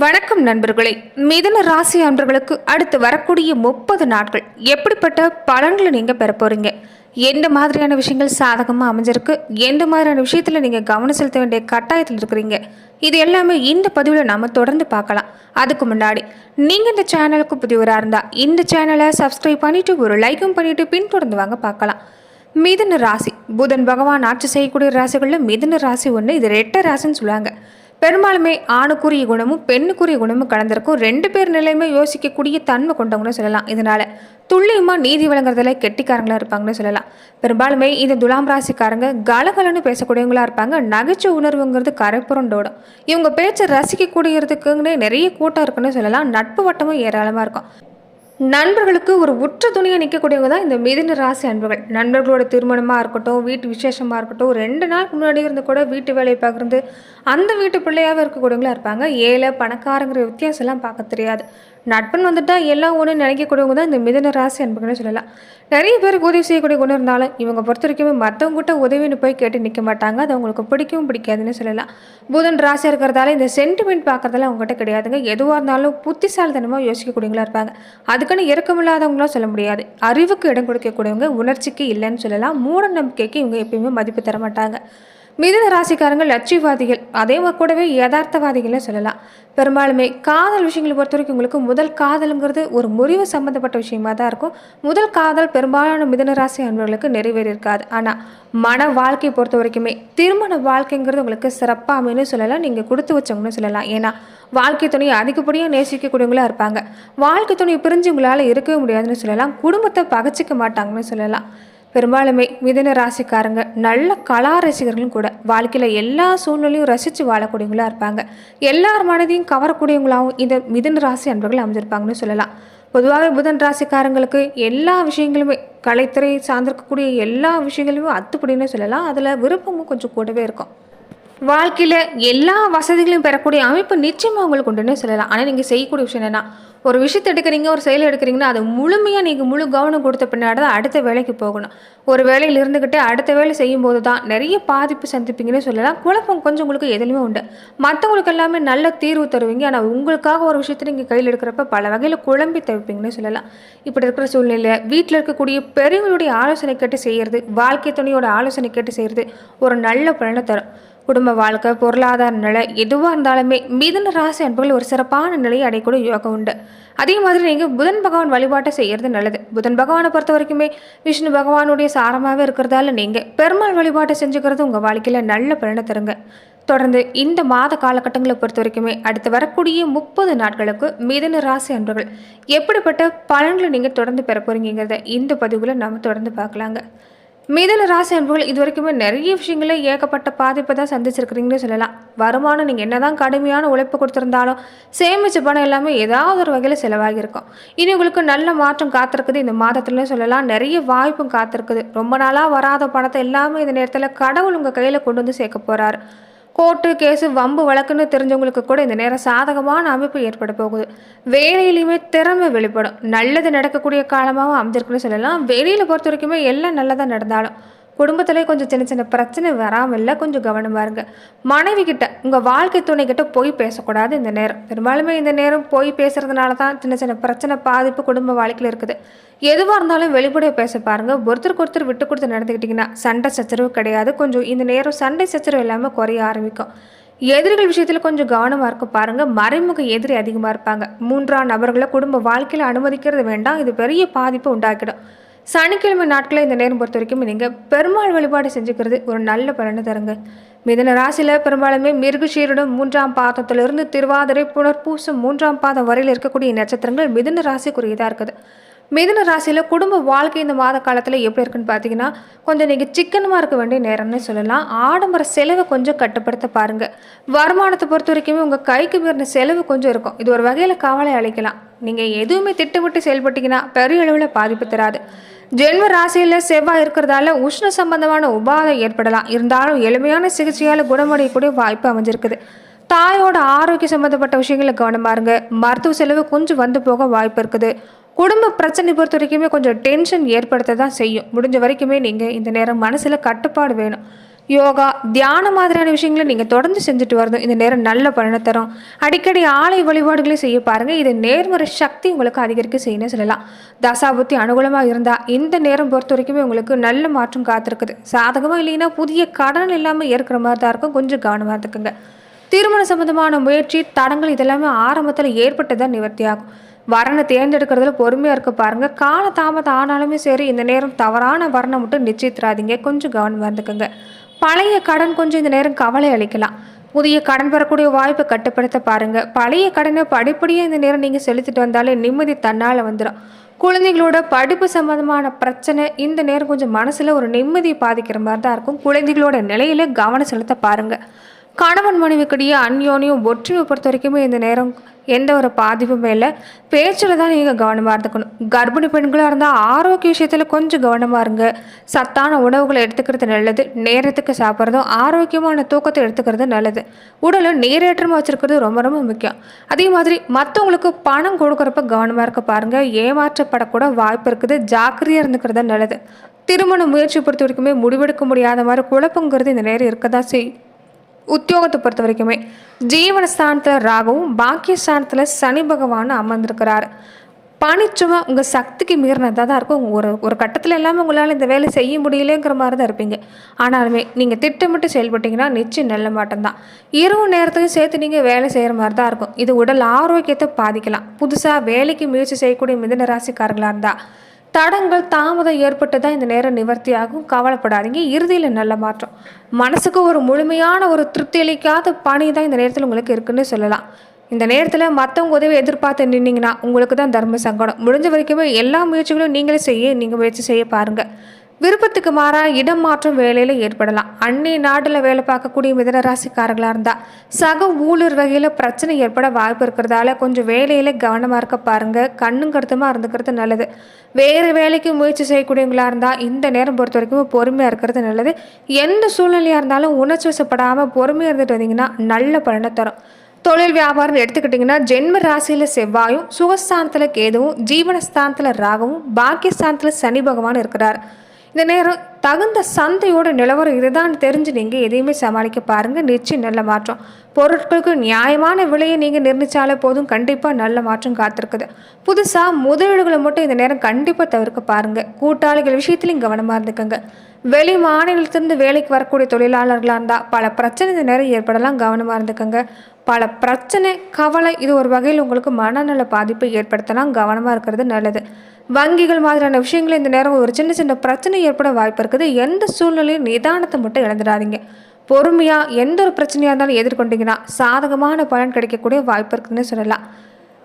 வணக்கம் நண்பர்களே. மிதுன ராசி அன்பர்களுக்கு அடுத்து வரக்கூடிய முப்பது நாட்கள் எப்படிப்பட்ட பலன்களை நீங்கள் பெற போகிறீங்க எந்த மாதிரியான விஷயங்கள் சாதகமாக அமைஞ்சிருக்கு? எந்த மாதிரியான விஷயத்தில் நீங்கள் கவனம் செலுத்த வேண்டிய கட்டாயத்தில் இருக்கிறீங்க? இது எல்லாமே இந்த பதிவில் நம்ம தொடர்ந்து பார்க்கலாம். அதுக்கு முன்னாடி நீங்கள் இந்த சேனலுக்கு புதியவராக இருந்தால் இந்த சேனலை சப்ஸ்கிரைப் பண்ணிவிட்டு ஒரு லைக்கும் பண்ணிவிட்டு பின்தொடர்ந்து வாங்க பார்க்கலாம். மிதுன ராசி. புதன் பகவான் ஆட்சி செய்யக்கூடிய ராசிகளில் மிதுன ராசி ஒன்று இது ரெட்ட ராசின்னு சொல்லுவாங்க. பெரும்பாலுமே ஆணுக்குரிய குணமும் பெண்ணுக்குரிய குணமும் கலந்திருக்கும். ரெண்டு பேர் நிலையுமே யோசிக்கக்கூடிய தன்மை கொண்டவங்கன்னு சொல்லலாம். இதனால துல்லியமாக நீதி வழங்குறதுல கெட்டிக்காரங்களாக இருப்பாங்கன்னு சொல்லலாம். பெரும்பாலுமே இந்த துலாம் ராசிக்காரங்க கலகலன்னு பேசக்கூடியவங்களா இருப்பாங்க. நகைச்சு உணர்வுங்கிறது கரைப்புரண்டோடும் இவங்க பேச்சை ரசிக்கக்கூடியதுக்குன்னே நிறைய கூட்டம் இருக்குன்னு சொல்லலாம். நட்பு வட்டமும் ஏராளமாக இருக்கும். நண்பர்களுக்கு ஒரு உற்ற துணியாக நிற்கக்கூடியவங்க தான் இந்த மிதின ராசி அன்பர்கள். நண்பர்களோட திருமணமாக இருக்கட்டும் வீட்டு விசேஷமாக இருக்கட்டும் ரெண்டு நாளுக்கு முன்னாடி இருந்து கூட வீட்டு வேலையை பகிர்ந்து அந்த வீட்டு பிள்ளையாகவே இருக்கக்கூடியவங்களா இருப்பாங்க. ஏழை பணக்காரங்கிற வித்தியாசம்லாம் பார்க்க தெரியாது. நட்பன் வந்துட்டா எல்லாம் ஒன்று நினைக்கக்கூடியவங்க தான் இந்த மிதன ராசி அன்பர்கள்னு சொல்லலாம். நிறைய பேருக்கு உதவி செய்யக்கூடிய குணம் இருந்தாலும் இவங்க பொறுத்த வரைக்குமே மற்றவங்ககிட்ட உதவின்னு போய் கேட்டு நிற்க மாட்டாங்க. அது அவங்களுக்கு பிடிக்கவும் பிடிக்காதுன்னு சொல்லலாம். புதன் ராசியாக இருக்கிறதால இந்த சென்டிமெண்ட் பார்க்குறதால அவங்ககிட்ட கிடையாதுங்க. எதுவாக இருந்தாலும் புத்திசாலித்தனமாக யோசிக்கக்கூடியவங்களா இருப்பாங்க. அதுக்குன்னு இறக்கமில்லாதவங்களும் சொல்ல முடியாது. அறிவுக்கு இடம் கொடுக்கக்கூடியவங்க உணர்ச்சிக்கு இல்லைன்னு சொல்லலாம். மூட நம்பிக்கைக்கு இவங்க எப்பயுமே மதிப்பு தர மாட்டாங்க மிதுன ராசிக்காரங்க லட்சியவாதிகள். அதே கூடவே யதார்த்தவாதிகள்னு சொல்லலாம். பெரும்பாலுமே காதல் விஷயங்களை பொறுத்த வரைக்கும் உங்களுக்கு முதல் காதலுங்கிறது ஒரு முறிவு சம்மந்தப்பட்ட விஷயமா தான் இருக்கும். முதல் காதல் பெரும்பாலான மிதன ராசி அன்பர்களுக்கு நிறைவேறியிருக்காது. ஆனால் மன வாழ்க்கையை பொறுத்த வரைக்குமே திருமண வாழ்க்கைங்கிறது உங்களுக்கு சிறப்பாக அமைன்னு சொல்லலாம். நீங்கள் கொடுத்து வச்சவங்கன்னு சொல்லலாம். ஏன்னா வாழ்க்கை துணையை அதிகப்படியாக நேசிக்கக்கூடியவங்களாக இருப்பாங்க. வாழ்க்கை துணையை பிரிஞ்சு உங்களால் இருக்கவே முடியாதுன்னு சொல்லலாம். குடும்பத்தை பகச்சிக்க மாட்டாங்கன்னு சொல்லலாம். பெரும்பாலுமே மிதன ராசிக்காரங்க நல்ல கலா ரசிகர்களும் கூட வாழ்க்கையில் எல்லா சூழ்நிலையும் ரசித்து வாழக்கூடியவங்களா இருப்பாங்க. எல்லார் மனதையும் கவரக்கூடியவங்களாகவும் இந்த மிதன ராசி அன்பர்கள் அமைஞ்சிருப்பாங்கன்னு சொல்லலாம். பொதுவாகவே புதன் ராசிக்காரங்களுக்கு எல்லா விஷயங்களுமே கலைத்துறை சார்ந்திருக்கக்கூடிய எல்லா விஷயங்களுமே அத்துப்படின்னு சொல்லலாம். அதில் விருப்பமும் கொஞ்சம் கூடவே இருக்கும். வாழ்க்கையில் எல்லா வசதிகளையும் பெறக்கூடிய அமைப்பு நிச்சயமாக உங்களுக்கு உண்டுன்னு சொல்லலாம். ஆனால் நீங்கள் செய்யக்கூடிய விஷயம் என்னென்னா ஒரு விஷயத்தை எடுக்கிறீங்க ஒரு செயல் எடுக்கிறீங்கன்னா அதை முழுமையாக நீங்கள் முழு கவனம் கொடுத்த பின்னாடி தான் அடுத்த வேலைக்கு போகணும். ஒரு வேலையில் இருந்துக்கிட்டு அடுத்த வேலை செய்யும்போது தான் நிறைய பாதிப்பு சந்திப்பீங்கன்னு சொல்லலாம். குழப்பம் கொஞ்சம் உங்களுக்கு எதுலையுமே உண்டு. மற்றவங்களுக்கு எல்லாமே நல்ல தீர்வு தருவீங்க. ஆனால் உங்களுக்காக ஒரு விஷயத்தை நீங்கள் கையில் எடுக்கிறப்ப பல வகையில் குழம்பி தவிப்பீங்கன்னு சொல்லலாம். இப்படி இருக்கிற சூழ்நிலையில் வீட்டில் இருக்கக்கூடிய பெரியவங்களுடைய ஆலோசனை கேட்டு செய்கிறது வாழ்க்கை துணையோட ஆலோசனை கேட்டு செய்கிறது ஒரு நல்ல பலனை தரும். குடும்ப வாழ்க்கை பொருளாதார நிலை எதுவாக இருந்தாலுமே மிதுன ராசி அன்புகள் ஒரு சிறப்பான நிலையை அடையக்கூடிய யோகம் உண்டு. அதே மாதிரி நீங்கள் புதன் பகவான் வழிபாட்டை செய்கிறது நல்லது. புதன் பகவானை பொறுத்த வரைக்குமே விஷ்ணு பகவானுடைய சாரமாகவே இருக்கிறதால நீங்கள் பெருமாள் வழிபாட்டை செஞ்சுக்கிறது உங்கள் வாழ்க்கையில் நல்ல பலனை தருங்க. தொடர்ந்து இந்த மாத காலகட்டங்களை பொறுத்த வரைக்குமே அடுத்து வரக்கூடிய முப்பது நாட்களுக்கு மிதுன ராசி அன்பர்கள் எப்படிப்பட்ட பலன்களை நீங்கள் தொடர்ந்து பெற போகிறீங்கிறத இந்த பதிவில் நாம் தொடர்ந்து பார்க்கலாங்க. மிதன ராசி அன்புகள் இது வரைக்குமே நிறைய விஷயங்கள ஏகப்பட்ட பாதிப்பை தான் சந்திச்சிருக்கிறீங்கன்னு சொல்லலாம். வருமானம் நீங்கள் என்னதான் கடுமையான உழைப்பு கொடுத்துருந்தாலும் சேமிச்ச பணம் எல்லாமே ஏதாவது ஒரு வகையில் செலவாகியிருக்கும். இனி உங்களுக்கு நல்ல மாற்றம் காத்திருக்குது. இந்த மாதத்துல சொல்லலாம். நிறைய வாய்ப்பும் காத்திருக்குது. ரொம்ப நாளாக வராத பணத்தை எல்லாமே இந்த நேரத்தில் கடவுள் உங்கள் கையில் கொண்டு வந்து சேர்க்க போகிறாரு கோர்ட்டு கேஸு வம்பு வழக்குன்னு தெரிஞ்சவங்களுக்கு கூட இந்த நேரம் சாதகமான அமைப்பு ஏற்பட போகுது. வேலையிலையுமே திறமை வெளிப்படும். நல்லது நடக்கக்கூடிய காலமாகவும் அமைஞ்சிருக்குன்னு சொல்லலாம். வெளியில் பொறுத்த வரைக்குமே எல்லாம் நல்லதாக நடந்தாலும் குடும்பத்திலே கொஞ்சம் சின்ன சின்ன பிரச்சனை வராமல் இல்லை கொஞ்சம் கவனமாக இருங்க. மனைவி கிட்ட உங்கள் வாழ்க்கை துணை கிட்ட போய் பேசக்கூடாது இந்த நேரம். பெரும்பாலுமே இந்த நேரம் போய் பேசுறதுனால தான் சின்ன சின்ன பிரச்சனை பாதிப்பு குடும்ப வாழ்க்கையில் இருக்குது. எதுவாக இருந்தாலும் வெளிப்படையாக பேச பாருங்க. ஒருத்தருக்கு ஒருத்தர் விட்டு கொடுத்து நடந்துக்கிட்டிங்கன்னா சண்டை சச்சரவு கிடையாது. கொஞ்சம் இந்த நேரம் சண்டை சச்சரவு இல்லாமல் குறைய ஆரம்பிக்கும். எதிரிகள் விஷயத்தில் கொஞ்சம் கவனமாக இருக்க பாருங்கள் மறைமுக எதிரி அதிகமாக இருப்பாங்க. மூன்றாம் நபர்களை குடும்ப வாழ்க்கையில் அனுமதிக்கிறது வேண்டாம். இது பெரிய பாதிப்பை உண்டாக்கிடும். சனிக்கிழமை நாட்களில் இந்த நேரம் பொறுத்த வரைக்கும் நீங்கள் பெருமாள் வழிபாடு செஞ்சுக்கிறது ஒரு நல்ல பலனை தருங்க. மிதன ராசியில் பெரும்பாலுமே மிருகஷீரிடம் மூன்றாம் பாதத்திலிருந்து திருவாதிரை புனர்பூசம் மூன்றாம் பாதம் வரையில் இருக்கக்கூடிய நட்சத்திரங்கள் மிதன ராசிக்குரியதாக இருக்குது. மிதன ராசியில் குடும்ப வாழ்க்கை இந்த மாத காலத்தில் எப்படி இருக்குன்னு பார்த்தீங்கன்னா கொஞ்சம் நீங்கள் சிக்கனமாக இருக்க வேண்டிய நேரம்னு சொல்லலாம். ஆடம்பர செலவை கொஞ்சம் கட்டுப்படுத்த பாருங்கள் வருமானத்தை பொறுத்த வரைக்குமே உங்கள் கைக்கு மீறின செலவு கொஞ்சம் இருக்கும். இது ஒரு வகையில் கவலை அளிக்கலாம். நீங்கள் எதுவுமே திட்டமிட்டு செயல்பட்டீங்கன்னா பெரிய அளவில் பாதிப்பு தராது. ஜென்ம ராசியில் செவ்வாய் இருக்கிறதால உஷ்ண சம்பந்தமான உபாதை ஏற்படலாம். இருந்தாலும் எளிமையான சிகிச்சையால் குணமடையக்கூடிய வாய்ப்பு அமைஞ்சிருக்குது. தாயோட ஆரோக்கிய சம்மந்தப்பட்ட விஷயங்களை கவனமாக இருங்க. மருத்துவ செலவு கொஞ்சம் வந்து போக வாய்ப்பு இருக்குது. குடும்ப பிரச்சனை பொறுத்த வரைக்குமே கொஞ்சம் டென்ஷன் ஏற்படுத்த தான் செய்யும். முடிஞ்ச வரைக்குமே நீங்கள் இந்த நேரம் மனசில் கட்டுப்பாடு வேணும். யோகா தியானம் மாதிரியான விஷயங்களை நீங்கள் தொடர்ந்து செஞ்சுட்டு வரதும் இந்த நேரம் நல்ல பலனை தரும். அடிக்கடி ஆலை வழிபாடுகளை செய்ய பாருங்கள் இது நேர்மறை சக்தி உங்களுக்கு அதிகரிக்க செய்யணும் சொல்லலாம். தசாபுத்தி அனுகூலமாக இருந்தால் இந்த நேரம் பொறுத்த வரைக்குமே உங்களுக்கு நல்ல மாற்றம் காத்திருக்குது. சாதகமாக இல்லைன்னா புதிய கடன் இல்லாமல் ஏற்கிற மாதிரி தான் இருக்கும். கொஞ்சம் கவனமாக இருந்துக்குங்க. திருமண சம்பந்தமான முயற்சி தடங்கள் இதெல்லாமே ஆரம்பத்தில் ஏற்பட்டதான் நிவர்த்தி ஆகும். வரனை தேர்ந்தெடுக்கிறதுல பொறுமையாக இருக்க பாருங்கள் கால தாமதம் ஆனாலுமே சரி இந்த நேரம் தவறான வரணை மட்டும் நிச்சயித்துறாதீங்க. கொஞ்சம் கவனமாக இருந்துக்குங்க. பழைய கடன் கொஞ்சம் இந்த நேரம் கவலை அளிக்கலாம். புதிய கடன் பெறக்கூடிய வாய்ப்பை கட்டுப்படுத்த பாருங்க. பழைய கடனை படிப்படியாக இந்த நேரம் நீங்கள் செலுத்திட்டு வந்தாலே நிம்மதி தன்னால் வந்துடும் குழந்தைகளோட படிப்பு சம்பந்தமான பிரச்சனை இந்த நேரம் கொஞ்சம் மனசில் ஒரு நிம்மதியை பாதிக்கிற மாதிரி தான் இருக்கும். குழந்தைகளோட நிலையில கவனம் செலுத்த பாருங்க. கணவன் மனைவிக்கிடையே அந்யோனியும் ஒற்றுமை பொறுத்த வரைக்குமே இந்த நேரம் எந்த ஒரு பாதிப்புமே இல்லை. பேச்சில் தான் நீங்கள் கவனமாக இருந்துக்கணும். கர்ப்பிணி பெண்களாக இருந்தால் ஆரோக்கிய விஷயத்தில் கொஞ்சம் கவனமாக இருங்க. சத்தான உணவுகளை எடுத்துக்கிறது நல்லது. நேரத்துக்கு சாப்பிட்றதும் ஆரோக்கியமான தூக்கத்தை எடுத்துக்கிறது நல்லது. உடலை நீரேற்றமாக வச்சுருக்கிறது ரொம்ப ரொம்ப முக்கியம். அதே மாதிரி மற்றவங்களுக்கு பணம் கொடுக்குறப்ப கவனமாக இருக்க பாருங்கள் ஏமாற்றப்படக்கூட வாய்ப்பு இருக்குது. ஜாக்கிரதையாக இருந்துக்கிறது நல்லது. திருமண முயற்சி பொறுத்த வரைக்குமே முடிவெடுக்க முடியாத மாதிரி குழப்பங்கிறது இந்த நேரம் இருக்க தான் செய்யும். உத்தியோகத்தை பொறுத்த வரைக்குமே ஜீவனஸ்தானத்தில் ராகவும் பாக்கியஸ்தானத்தில் சனி பகவான் அமர்ந்திருக்கிறார். பணிச்சுமை உங்கள் சக்திக்கு மீறினதாக தான் இருக்கும். ஒரு ஒரு கட்டத்தில் எல்லாமே உங்களால் இந்த வேலை செய்ய முடியலங்கிற மாதிரி தான் இருப்பீங்க. ஆனாலுமே நீங்கள் திட்டமிட்டு செயல்பட்டீங்கன்னா நிச்சயம் நல்ல மாட்டம்தான் இரவு நேரத்தையும் சேர்த்து நீங்கள் வேலை செய்கிற மாதிரி தான் இருக்கும். இது உடல் ஆரோக்கியத்தை பாதிக்கலாம். புதுசாக வேலைக்கு முயற்சி செய்யக்கூடிய மிதன ராசிக்காரங்களாக இருந்தால் தடங்கள் தாமதம் ஏற்பட்டு தான் இந்த நேரம் நிவர்த்தி ஆகும் கவலைப்படாதீங்க. இறுதியில் நல்ல மாற்றம். மனசுக்கு ஒரு முழுமையான ஒரு திருப்தி அளிக்காத பணி தான் இந்த நேரத்தில் உங்களுக்கு இருக்குன்னு சொல்லலாம். இந்த நேரத்தில் மற்றவங்க உதவி எதிர்பார்த்து நின்னீங்கன்னா உங்களுக்கு தான் தர்ம சங்கடம். முடிஞ்ச வரைக்குமே எல்லா முயற்சிகளும் நீங்களே செய்ய நீங்கள் முயற்சி செய்ய பாருங்கள் விருப்பத்துக்கு மாறாக இடம் மாற்றம் வேலையில் ஏற்படலாம். அன்னை நாட்டில் வேலை பார்க்கக்கூடிய மிதன ராசிக்காரர்களாக இருந்தால் சக ஊழல் வகையில் பிரச்சனை ஏற்பட வாய்ப்பு இருக்கிறதால கொஞ்சம் வேலையில் கவனமாக இருக்க பாருங்கள் கண்ணும் கருத்துமாக இருந்துக்கிறது நல்லது. வேறு வேலைக்கு முயற்சி செய்யக்கூடியவங்களாக இருந்தால் இந்த நேரம் பொறுத்த வரைக்கும் பொறுமையாக இருக்கிறது நல்லது. எந்த சூழ்நிலையாக இருந்தாலும் உணர்ச்சி வசப்படாமல் பொறுமையாக இருந்துட்டு வந்தீங்கன்னா நல்ல பலனை தரும். தொழில் வியாபாரம் எடுத்துக்கிட்டிங்கன்னா ஜென்ம ராசியில் செவ்வாயும் சுகஸ்தானத்தில் கேதுவும் ஜீவனஸ்தானத்தில் ராகவும் பாக்கியஸ்தானத்தில் சனி பகவான் இருக்கிறார். இந்த நேரம் தகுந்த சந்தையோட நிலவரம் இதுதான் தெரிஞ்சு நீங்கள் எதையுமே சமாளிக்க பாருங்கள் நிச்சயம் நல்ல மாற்றம். பொருட்களுக்கு நியாயமான விலையை நீங்கள் நிர்ணயிச்சாலே போதும். கண்டிப்பாக நல்ல மாற்றம் காத்திருக்குது. புதுசாக முதலீடுகளை மட்டும் இந்த நேரம் கண்டிப்பாக தவிர்க்க பாருங்கள் கூட்டாளிகள் விஷயத்துலையும் கவனமாக இருந்துக்கோங்க. வெளி மாநிலத்திலிருந்து வேலைக்கு வரக்கூடிய தொழிலாளர்களாக இருந்தால் பல பிரச்சனை இந்த நேரம் ஏற்படலாம். கவனமாக இருந்துக்கோங்க. பல பிரச்சனை கவலை இது ஒரு வகையில் உங்களுக்கு மனநல பாதிப்பை ஏற்படுத்தலாம். கவனமாக இருக்கிறது நல்லது. வங்கிகள் மாதிரியான விஷயங்களை இந்த நேரம் ஒரு சின்ன சின்ன பிரச்சனை ஏற்பட வாய்ப்பு இருக்குது எந்த சூழ்நிலையும் நிதானத்தை மட்டும் இழந்துடாதீங்க. பொறுமையாக எந்த ஒரு பிரச்சனையாக இருந்தாலும் எதிர்கொண்டீங்கன்னா சாதகமான பலன் கிடைக்கக்கூடிய வாய்ப்பு இருக்குதுன்னு சொல்லலாம்.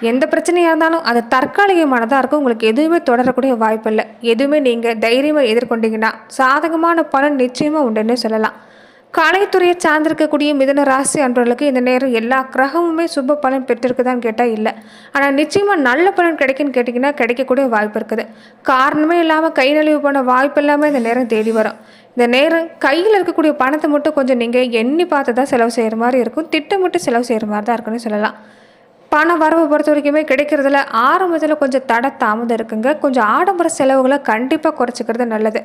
எந்த பிரச்சனையாக இருந்தாலும் அது தற்காலிகமானதாக இருக்கும். உங்களுக்கு எதுவுமே தொடரக்கூடிய வாய்ப்பு இல்லை. எதுவுமே நீங்கள் தைரியமாக எதிர்கொண்டீங்கன்னா சாதகமான பலன் நிச்சயமாக உண்டுன்னு சொல்லலாம். கலைத்துறையை சார்ந்திருக்கக்கூடிய மிதன ராசி அன்றவர்களுக்கு இந்த நேரம் எல்லா கிரகமுமே சுப பலன் பெற்றிருக்குதான்னு கேட்டால் இல்லை. ஆனால் நிச்சயமாக நல்ல பலன் கிடைக்குன்னு கேட்டிங்கன்னா கிடைக்கக்கூடிய வாய்ப்பு இருக்குது. காரணமே இல்லாமல் கை நழுவு போன வாய்ப்பு எல்லாமே இந்த நேரம் தேடி வரும். இந்த நேரம் கையில் இருக்கக்கூடிய பணத்தை மட்டும் கொஞ்சம் நீங்கள் எண்ணி பார்த்து தான் செலவு செய்கிற மாதிரி இருக்கும். திட்டமிட்டு செலவு செய்கிற மாதிரி தான் இருக்குன்னு சொல்லலாம். பண வரவு பொறுத்த வரைக்குமே கிடைக்கிறதுல ஆரம்பத்தில் கொஞ்சம் தட தாமதம் இருக்குங்க. கொஞ்சம் ஆடம்பர செலவுகளை கண்டிப்பாக குறைச்சிக்கிறது நல்லது.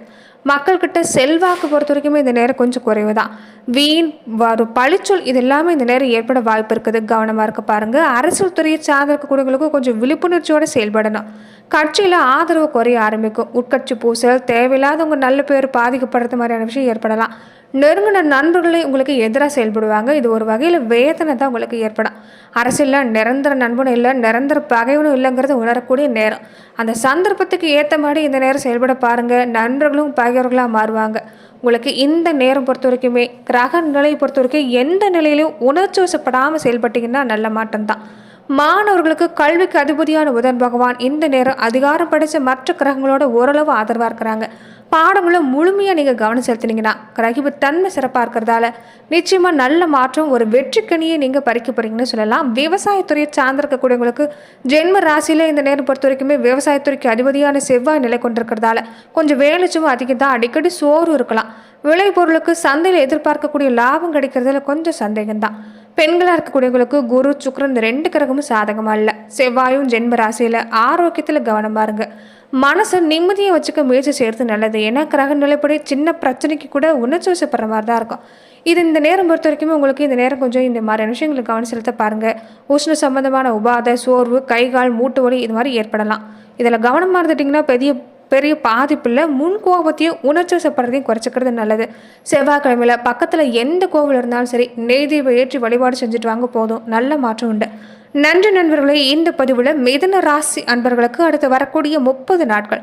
மக்கள்கிட்ட செல்வாக்கு பொறுத்த வரைக்குமே இந்த நேரம் கொஞ்சம் குறைவு தான் வீண் வரும் பழிச்சொல் இது எல்லாமே இந்த நேரம் ஏற்பட வாய்ப்பு இருக்குது. கவனமாக இருக்க பாருங்கள் அரசியல் துறையை சார்ந்த இருக்கக்கூடியவங்களுக்கும் கொஞ்சம் விழிப்புணர்ச்சியோடு செயல்படணும். கட்சியில் ஆதரவு குறைய ஆரம்பிக்கும். உட்கட்சி பூசல் தேவையில்லாதவங்க நல்ல பேர் பாதிக்கப்படுறது மாதிரியான விஷயம் ஏற்படலாம். நெருங்கின நண்பர்களே உங்களுக்கு எதிராக செயல்படுவாங்க. இது ஒரு வகையில் வேதனை தான் உங்களுக்கு ஏற்படும். அரசியலில் நிரந்தர நண்பனும் இல்லை நிரந்தர பகைவனும் இல்லைங்கிறத உணரக்கூடிய நேரம். அந்த சந்தர்ப்பத்துக்கு ஏற்ற மாதிரி இந்த நேரம் செயல்பட பாருங்கள் நண்பர்களும் பகைவர்களாக மாறுவாங்க. உங்களுக்கு இந்த நேரம் பொறுத்த வரைக்குமே கிரக நிலையை பொறுத்த வரைக்கும் எந்த நிலையிலையும் உணர்ச்சி வசப்படாமல் செயல்பட்டிங்கன்னா நல்ல மாற்றம் தான் மாணவர்களுக்கு கல்விக்கு அதிபதியான புதன் பகவான் இந்த நேரம் அதிகாரம் படைத்த மற்ற கிரகங்களோட ஓரளவு ஆதரவாக இருக்கிறாங்க. பாடங்களை முழுமையாக நீங்கள் கவனம் செலுத்தினீங்கன்னா கிரகிப்பு தன்மை சிறப்பாக இருக்கிறதால நிச்சயமாக நல்ல மாற்றம் ஒரு வெற்றிக்கணியை நீங்கள் பறிக்க போகிறீங்கன்னு சொல்லலாம். விவசாயத்துறையை சார்ந்திருக்கக்கூடியவங்களுக்கு ஜென்ம ராசியில் இந்த நேரம் பொறுத்த வரைக்குமே விவசாயத்துறைக்கு அதிபதியான செவ்வாய் நிலை கொண்டிருக்கிறதால கொஞ்சம் வேலை சும்மா அதிகம் தான். அடிக்கடி சோறு இருக்கலாம். விளைபொருளுக்கு சந்தையில் எதிர்பார்க்கக்கூடிய லாபம் கிடைக்கிறதுல கொஞ்சம் சந்தேகம்தான். பெண்களாக இருக்கக்கூடியவங்களுக்கு குரு சுக்கரன் இந்த ரெண்டு கிரகமும் சாதகமாக இல்லை. செவ்வாயும் ஜென்ம ராசியில் ஆரோக்கியத்தில் கவனமாக இருங்க. மனசை நிம்மதியை வச்சுக்க முயற்சி செய்கிறது நல்லது. ஏன்னா கிரக நிலைப்படி சின்ன பிரச்சனைக்கு கூட உணர்ச்சி வசப்படுற மாதிரி தான் இருக்கும். இது இந்த நேரம் பொறுத்த வரைக்கும் உங்களுக்கு இந்த நேரம் கொஞ்சம் இந்த மாதிரியான விஷயங்களுக்கு கவனம் செலுத்த பாருங்கள் உஷ்ண சம்பந்தமான உபாதை சோர்வு கை கால் மூட்டு வலி இது மாதிரி ஏற்படலாம். இதில் கவனமாக இருந்துட்டிங்கன்னா பெரிய பெரிய பாதிப்பில் முன் கோபத்தையும் உணர்ச்சி வசப்படுறதையும் குறைச்சிக்கிறது நல்லது. செவ்வாய்க்கிழமையில் பக்கத்தில் எந்த கோவில் இருந்தாலும் சரி நெய் தீபம் ஏற்றி வழிபாடு செஞ்சுட்டு வாங்க போதும். நல்ல மாற்றம் உண்டு. நன்றி நண்பர்களே இந்த பதிவில் மிதன ராசி அன்பர்களுக்கு அடுத்து வரக்கூடிய முப்பது நாட்கள்.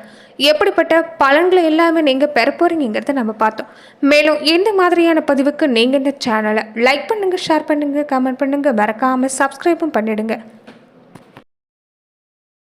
எப்படிப்பட்ட பலன்களை எல்லாமே நீங்கள் பெற போகிறீங்கிறத நம்ம பார்த்தோம். மேலும் இந்த மாதிரியான பதிவுக்கு நீங்கள் இந்த சேனலை லைக் பண்ணுங்கள் ஷேர் பண்ணுங்கள் கமெண்ட் பண்ணுங்கள் மறக்காமல் சப்ஸ்கிரைபும் பண்ணிடுங்க.